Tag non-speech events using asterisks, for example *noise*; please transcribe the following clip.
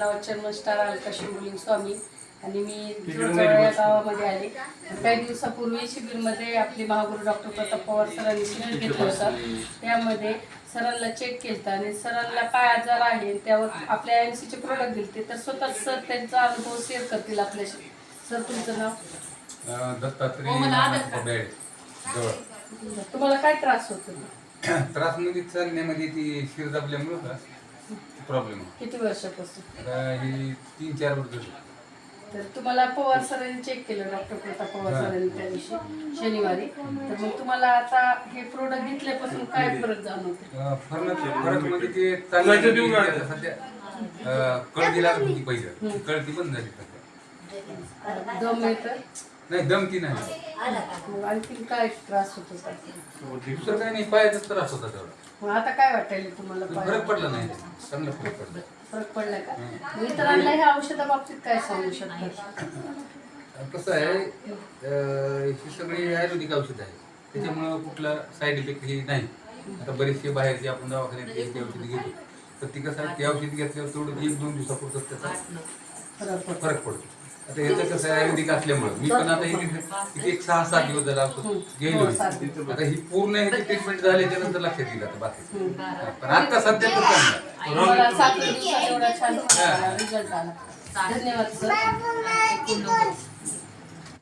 नाव चर्मन star Alka शिवलिंग स्वामी. आणि मी या गावामध्ये आले. काही दिवसापूर्वी शिबिरमध्ये आपले महागुरू डॉक्टर प्रताप पवार सरांनी शिबिर घेतलं होतं. त्यामध्ये सरांना चेक केलं आणि सरांना काय आजार आहे त्यावर आपल्या एम सीचे प्रोडक्ट दिले तर स्वतः सर त्यांचा अनुभव शेअर करतील आपल्याशी. सर तुमचं नाव? दत्तात्रय हो, तुम्हाला काय त्रास होतो? *clears throat* त्रास म्हणजे चालण्यामध्ये ती शिर दाबल्यामुळं का प्रॉब्लेम किती वर्षापासून? आता ही तीन चार वर्ष झाली. तर तुम्हाला पवार सरांनी चेक केलं डॉक्टर प्रताप पवार सरांनी त्या दिवशी शनिवारी. तर मग तुम्हाला आता हे प्रोडक्ट घेतल्यापासून काय फरक जाणवतो? अं, फरक फरक म्हणजे ते चालण्यामध्ये सध्या अं, कळती लागत होती पहिलं. कळती बंद झाली सध्या. दम येतं नाही दमती नाही. मग आणखी काय त्रास होतो का? दुसरं काही नाही पायाचाच त्रास होता तेवढा. मग आता काय वाटायला तुम्हाला? फरक पडला नाही चांगला फरक पडला. फरक पडला का? मग इतरांना ह्या औषधाबाबतीत काय सांगू शकतात कसं आहे अं, ही सगळी आयुर्वेदिक औषध आहे त्याच्यामुळं कुठला साईड इफेक्ट हे नाही. आता बरेचसे बाहेरचे आपण दवाखान्यात घ्यायची औषधी घेतो तर ती कसं आहे ते औषध घेतल्यावर तेवढं एक दोन दिवसापुरतं त्याचा फरक पडतो. फरक पडतो. आता याचं कसं आहे आयुर्वेदिक असल्यामुळं. मी पण आता इथे एक सहा सात दिवस झाला औषध गेलो हो, आता ही पूर्ण ह्याची ट्रीटमेंट झाल्याच्यानंतर लक्षात येईल आता बाकी. पण आता सध्या तर चांगलं आहे. मला सात दिवसात एवढा छान रिझल्ट आला. धन्यवाद सर.